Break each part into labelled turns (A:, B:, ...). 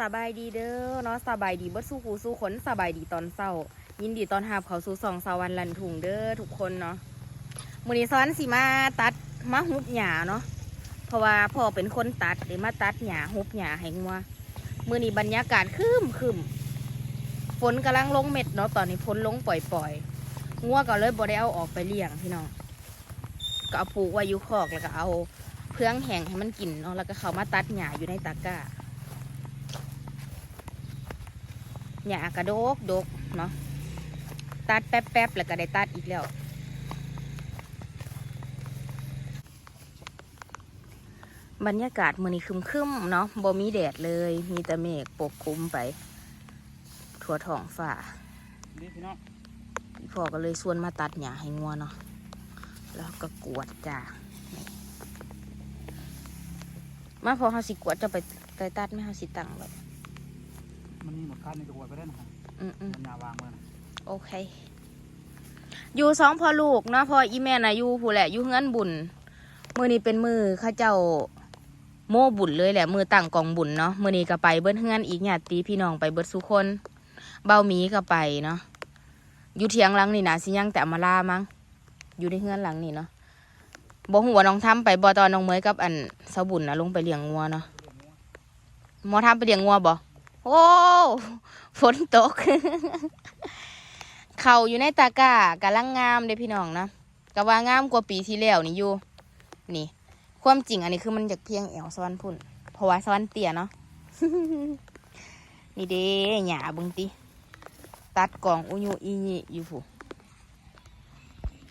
A: สบายดีเด้อเนาะสบายดีเบิดสู้หูสู้ขนสบายดีตอนเศร้า ยินดีตอนหาบเขาสู่สองสาวันลันถุงเด้อทุกคนเนาะมือนี้ซ้อนสิมาตัดมาหุบหญ้าเนาะเพราะว่าพ่อเป็นคนตัดเดี๋ยวมาตัดหญ้าหุบหญ้าให้งัวมือนี้บรรยากาศครึมครึมฝนกำลังลงเม็ดเนาะตอนนี้ฝนลงปล่อยๆงัวก็เลยบ่ได้เอาออกไปเลี้ยงพี่น้องก็เอาปลูกไว้อยู่คอกแล้วก็เอาเพื่องแห้งให้มันกินเนาะแล้วก็เขามาตัดหญ้าอยู่ในตะกร้า หญ้ากระโดกดกเนาะตัดแป๊บๆแล้วก็ได้ตัดอีกแล้วบรรยากาศมือนี้ครึมๆเนาะบ่มีแดดเลย มีแต่เมฆปกคลุมไป ทั่วท้องฟ้า
B: นี่พี่น้อง
A: พี่พ่อก็เลยชวนมาตัดหญ้าให้งัวเนาะแล้วก็กวดจ้านี่มาพอเขาสิกวดจะไปไปตัดไหม่เขาสิตังไว้
B: มันมีหมดคันในกระบวยไปได้นะครับ
A: อืมอืม
B: มันยาวางเลยนะ
A: โอเค อยู่สองพอลูกเนาะพออีแม่น่ะอยู่ผู้แหละอยู่เฮือนบุญ มือนี้เป็นมือเข้าเจ้าโม่บุญเลยแหละ มือตั้งกองบุญเนาะมือนี้ก็ไปเบิ้เฮือนอีกญาติพี่น้องไปเบิดสุคน เบาหมีก็ไปเนาะอยู่เทียงหลังนี่นะสิยังแต่มาลามั้งอยู่ในเฮือนหลังนี่เนาะบ่หัวาน้องทำไปบ่ตอนน้องเมยกับอันเสาบุญนะลงไปเลี้ยงงัวเนาะหมอทำไปเลี้ยงงัวบ่ โอ้ฝนตก เขาอยู่ในตะกร้ากำลังงามเด้พี่น้องนะก็ว่างามกว่าปีที่แล้วนี่อยู่ นี่ ความจริงอันนี้คือมันอยากเพียงแอวสวรรค์พุ่น เพราะว่าสวรรค์เตี้ยเนาะ นี่เด้หยาบึงติ ตัดกล่องอุยุอีนี่อยู่ผู้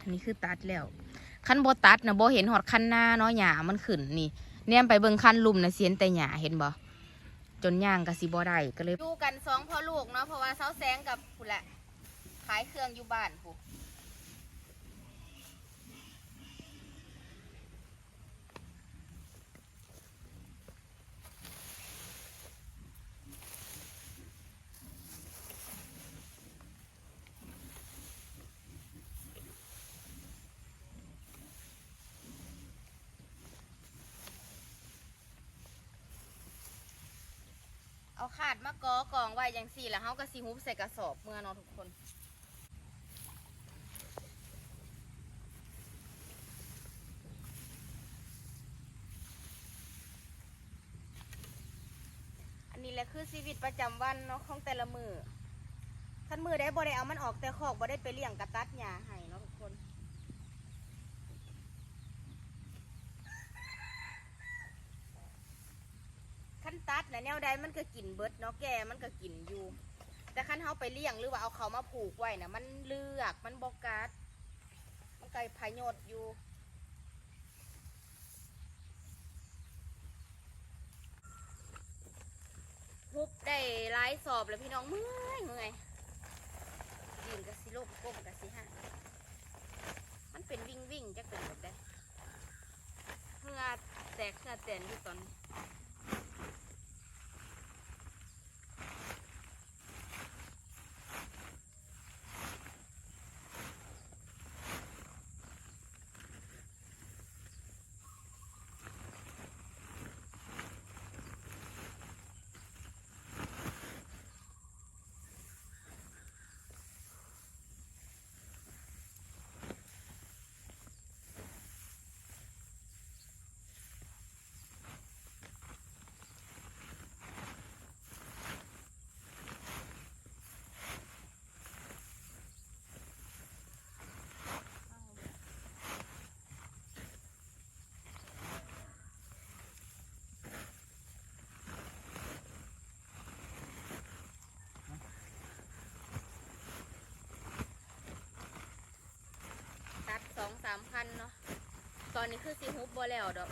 A: อันนี้คือตัดแล้วคันโบตัดนะโบเห็นหอดคันหน้าเนาะหยามันขึ้นนี่แนมไปเบิ่งคันลุมนะเสียนแต่หยาเห็นบ่ จนย่างกะสิบ่ได้ก็เลยยู่กันสองพ่อลูกเนาะเพราะว่าเสาแสงกับคุณแหละขายเครื่องอยู่บ้านผู้ เอาขาดมากอกองไว้อย่างสี่แล้วเฮาก็สิฮุบใส่กระสอบเมื่อนาะทุกคน อันนี้แหละคือชีวิตประจำวันเนาะของแต่ละมือท่านมือได้บ่ได้เอามันออกแต่คอกบ่ได้ไปเลี้ยงกระตัดหญ้าให้เนาะทุกคนขั้ นตัดนะแนวใดมันก็กินเบิดเนาะแกมันก็กินอยู่ แต่ขั้นเขาไปเลี้ยงหรือว่าเอาเขามาผูกไว้นะมันเลือกมันบกัดมันไก่พายดอยู่ฮุบได้หลายสอบแล้วพี่น้องเมื่อยเมื่อยยืนกับสิโลกก้มกับสิฮะมันเป็นวิ่งวิ่งจะเป็นแบบได้เหงื่อแตกเหงื่อแตนอยู่ตอนนี้ตัดสองสามคันเนาะตอ นนี้คือสิฮุบบ่แล้วดอก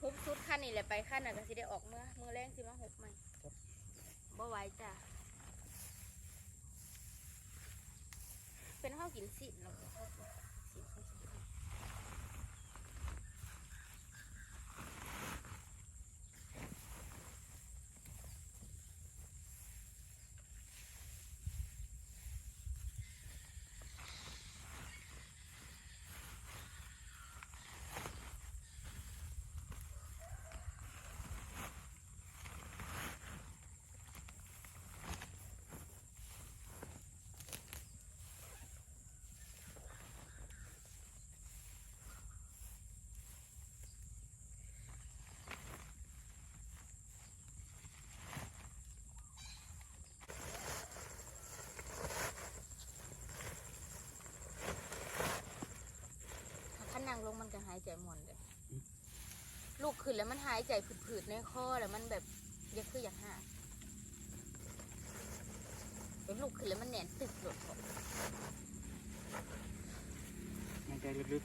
A: ฮุบสุดขั้นนี่แหละไปขั้นน่ะก็สิได้ออกเมื่อมือแรงสิมาฮุบใหม่บ่ไหวจ้ะเป็นข้าวกินสิเนาะ ใจมอนเลยลูกขึ้นแล้วมันหายใจผืดๆในคอแล้วมันแบบอยากคืออยากหาเป็นลูกขึ้นแล้วมันแนนตึกหลดของ
B: ในใจลึก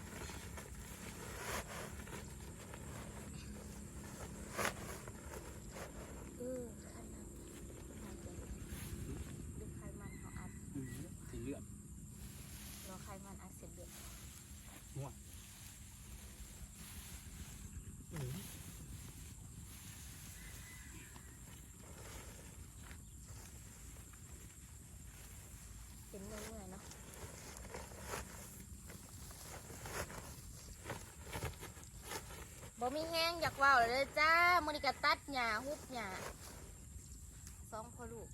A: เออไขมันหายใจลึกไขมันเขาอัด
B: ๆอืมสีเลือด
A: รอไขมันอัดเสร็จเดือด
B: ม่วงอืม
A: เป็นเมื่อยเนาะบ่มีแห้งอยากว่าวเลยจ้ามือนี้ก็ตัดหญ้าฮุบหญ้าสองพ่อลูก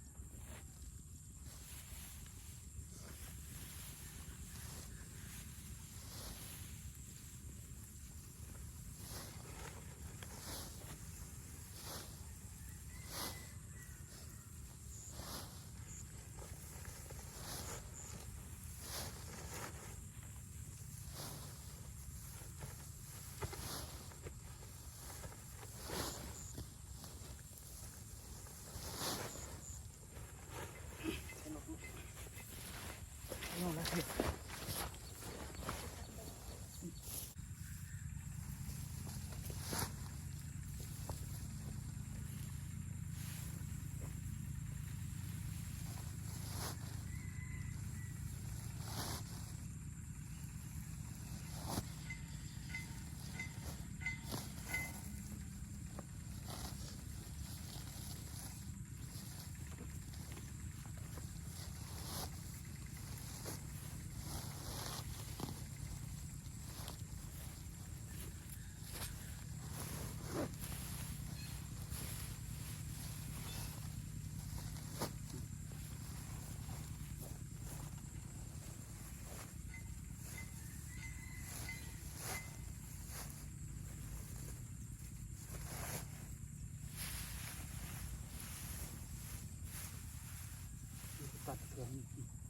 B: ตัดเถื่อน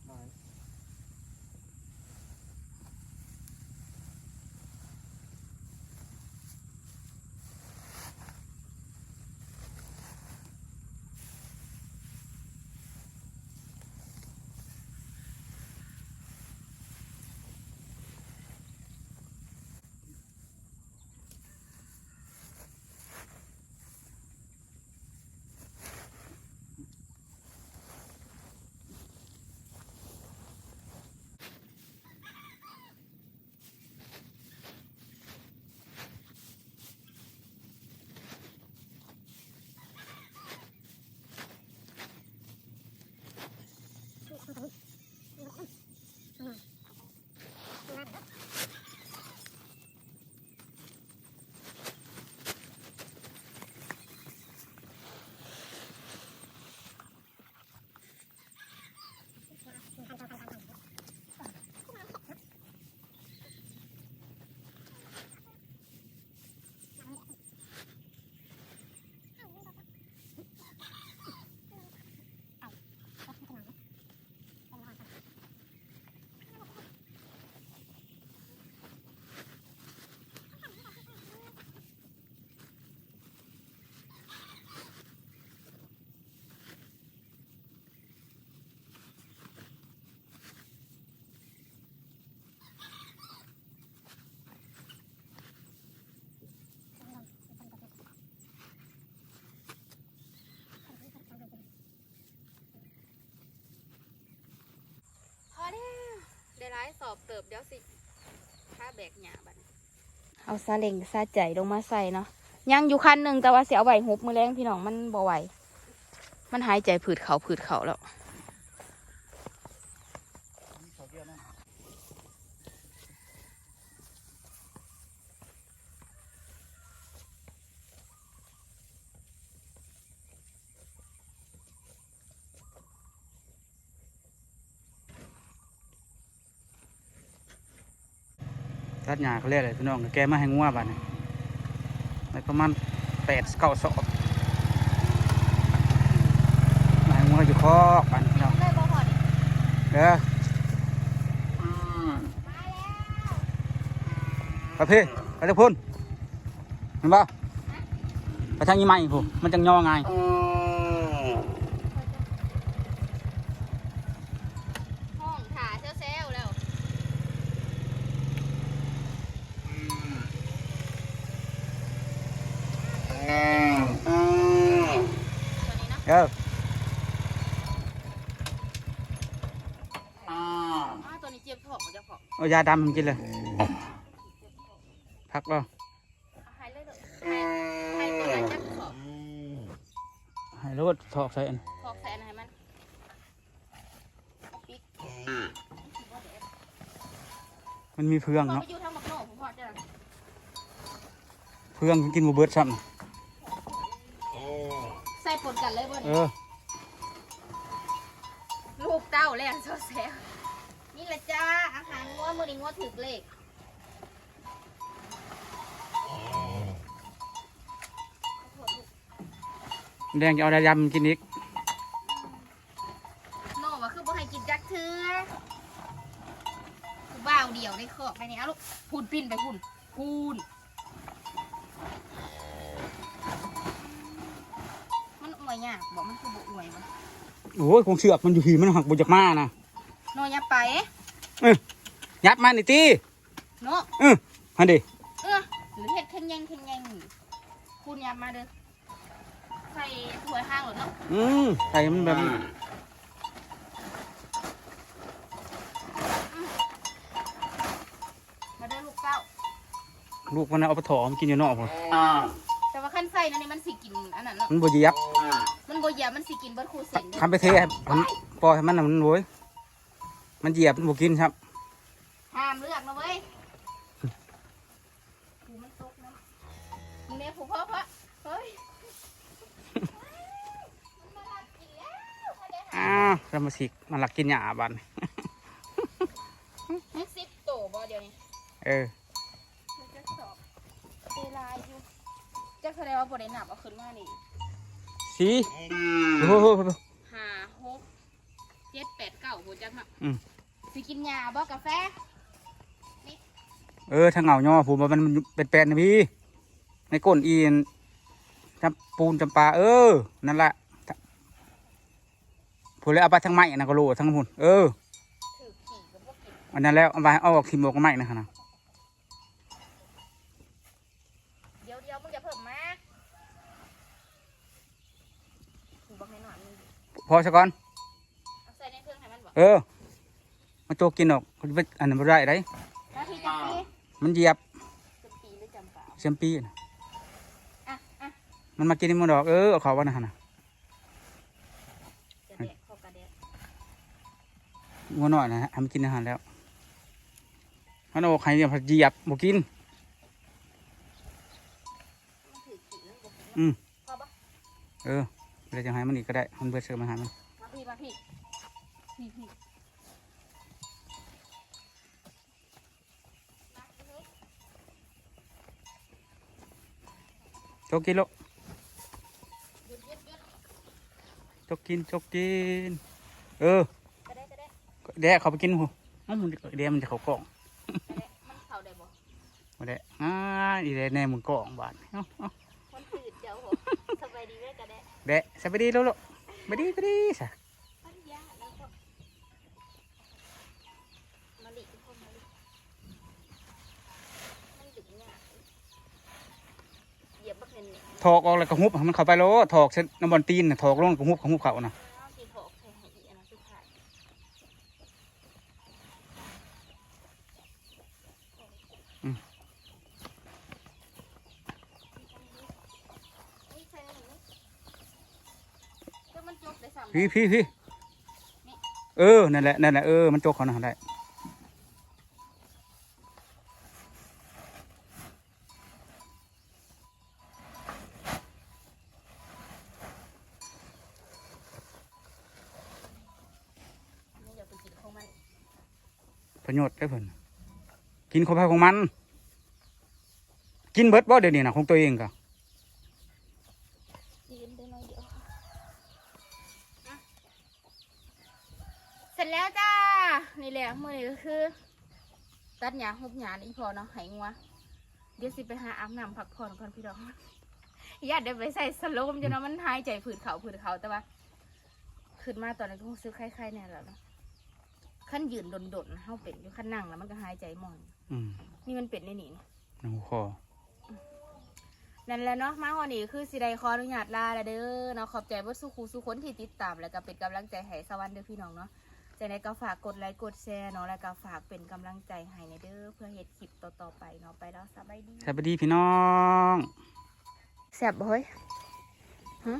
B: ได้
A: ร้ายสอบเติบเดี๋ยวสิค่าแบกหยาบัดเอาซาเล็งซาใจลงมาใส่เนาะยังอยู่คันหนึ่งแต่ว่าเสียเอาไว้หุบมือแรงพี่น้องมันบ่ไหวมันหายใจผืดเขาผืดเขาแล้ว
B: นี่เขาเดียวนะ ตัดหญ้าเขาเรียกอะไรพี่น้องแกมาให้งัวบ้านนี่ประมาณแปดเก้าศอกมาให้งัวอยู่คอกบ้านพี่น้อง
A: เลยบ่พอดี
B: เด้ออืมประเภทไปทางพุ่นเห็นปะไปทางยี่ไม้พุ่นมันจังยอไงาย
A: ห้องถ่าเซลแล้ว ตัวนี้นะ
B: เออ
A: อ๋อตัวนี้เจ็บท้องมันจะพอก
B: เอา ยาดำมันกินเลยพักแล้ว
A: เอาให้เลยเถอะให้ให้ตัวนั้นจับขอบ
B: ให้รถถอกใส่อัน
A: ขอบแสนให้มันเอาปิ๊ก
B: มันมีเพือง
A: พอ
B: เนาะ
A: ไปอยู่ทางบักโน่ผมพอจะ
B: เพืองกินหมูเบิร์ดซ้
A: ใส่ปนกันเลยบ่ำ
B: เอ
A: นี่
B: อ
A: ลูกเต้าแล่นโซเซลนี่แหละจ้า อาหารงัวมื้อนี้งัวถึกเลข
B: แดงจะเอายาดำมันกินอีก
A: โน่ว่าคือบ่ให้กินจักเทื่อคือบ้าวเดียวได้ขอบไปนี่เอาลูกพูนปิ้นไปพูนพูนมันอวยยากบอกมันคือบ่อวยบ่
B: โอ้ยคงเชือกมันอยู่ผีมันหักบุจากมานะ
A: โน่อย่าไป
B: ยับมานี่ตี
A: โน่
B: เออฮันดิ
A: เออหรือเห็ดเข่งยังเข่งยังคุณยำมาเด้อใส่ถ้วยห้างหรอเนาะ
B: อืมใส่มันแบบ
A: มาเด้อลูกเต้า
B: ลูกมันเอาไปถอมนกินอยู่นอกพุ่น
A: แต่ว่าขั้นใส่นั่นนี่มันสิกินอันนั้นเนาะ
B: มันบ่เหยียบ
A: มันโบเหยามันสิกินเบิดคูเส้นเด้อ
B: ทำไปเทให้มันปล่อยให้มันน่ะมันโวยมันเหยียบมันบ่กินครับ
A: ห้ามเลือกนะเว้ยผูมันตกนะมึงเนี่ยผูพ่อพ่อเฮ้ยมันมาลักกินแล้วมาได้หา
B: อ้าวแล้วมาสิกมันหลักกินหญ้าบัน
A: มันสิบโตบ่เดี๋ยวนี้
B: เออ
A: มันจะสอบเวลาอยู่จะแสดงว่าบ่ได้นับเอาขึ้นมานี่
B: สีโอ้โห
A: ห้าหกเจ็ดแปดเก้าหัวจักฮะ
B: อืม
A: สิกินยาบ่กาแฟ
B: เออทางเหงาย่อผมว่ามันเป็นแปลนนะพี่ ในก้นอีนจำปูนจำปาเออ นั่นแหละผมเลยเอาไปทางไม้นะก็โลทั้งหุ่นเออ
A: ถือขี่กับพวกกิน
B: อันนั้นแล้วเอาไปเอาออกทิมออกก็ไม้นะนะ
A: เดี๋ยวเดี๋ยวมึงจะเพิ่มมาถูบักหน่อยๆมึง
B: พอสักก่อน
A: เอาใส่ในเครื่องให้มันบ่
B: เออมันโจกกินออกมันไปอันนั้นไม่ได้ได
A: นาทีจังปี
B: มันเหยียบ
A: จังปีหรือจำเปล่า
B: เซยมปีน่ะ
A: อะอะ
B: มันมากินในมันดอกเออเอาเขาว่านะฮะนะ
A: จะแดกเข้ากระแดก
B: งัวหน่อยนะฮะให้มันกินอาหารแล้วมันเอาใครเนี่ยพอเหยียบบ่กิน
A: มันถือขี่มันบ่
B: อืม
A: พอปะ
B: เออเดี๋ยวจะให้มันอีกก็ได้มันเบิดเสือมาหามัน
A: มาพี่มาพี่พี่พี่มาพี่
B: จกกินลูก
A: หยุดหยุดหยุด
B: จกกินจกกิน เออก
A: ระแดกกระแดก
B: แดะเขาไปกินหูอ้าวมันแดะมันจะเขากล่อง
A: กระแดกมันเข่าได้บ่
B: มาแดะอ่าอีแดะแน่มึงกล่องบาดเอ้าเอ้า
A: มันตืดเดี๋ยวผมสบายดีไหมกระแดก
B: แดะสบายดีลูกลูกไปดีไปดีสะ
A: มันยากแล้วก็มาลิทุกคนมาลิมันดึกเนี่ยากเหยียบบักเน่นเนี่ย
B: ถอกออกแล้วก็หุบให้มันเข้าไปแล้วถอกเส้นน้ำบอลตีนน่ะถอกลงก็หุบเขาหุบเขาน่ะ
A: อ้าวสีถอกใส่ให้อีอันนั้นสุดท้ายนี่ใส่ในนี้ก็มันจบได้สาม
B: พี่พี่พี่เออ นั่นแหละ นั่นแหละ เออ มันจกเขาน่ะได้
A: นี่อย่าไปกินของมัน
B: ประโยชน์ได้เพิ่นกินของไปของมัน กินเบิดบ่เดี๋ยวนี้นะของตัวเองก็
A: เดียวอะเสร็จแล้วจ้า นี่แหละมื่อนี้ก็คือ ตัดหญ้าหุบหญ้านี่พอเนาะให้งัวเดี๋ยวสิไปหาอาบน้ำพักผ่อนก่อนพี่น้องญาติได้ไปใส่สโลมจนว่ามันหายใจผืดเขาผืดเขาแต่ว่าขึ้นมาตอนนี้ก็คงซื้อคล้ายๆแน่แล้วเนาะ ขั้นยืนดนๆเฮาเป็นอยู่ขั้นนั่งแล้วมันก็หายใจหมอง
B: อืม
A: นี่มันเป็นในนี่นะ
B: หนูคอ
A: นั่นแหละเนาะมาวันนี้คือสิได้ขออนุญาตลาแล้วเด้อเนาะขอบใจว่าสุขูสุคนที่ติดตาม แล้วก็เป็นกำลังใจให้สวรรค์เด้อพี่น้องเนาะจะได้ก็ฝากกดไลค์กดแชร์เนาะแล้วก็ฝากเป็นกำลังใจให้ในเด้อเพื่อเฮ็ดคลิปต่อๆไปเนาะไปแล้วสบายดี
B: สวัสดีพี่น้อง
A: แซ่บบ่เฮ้ยฮะ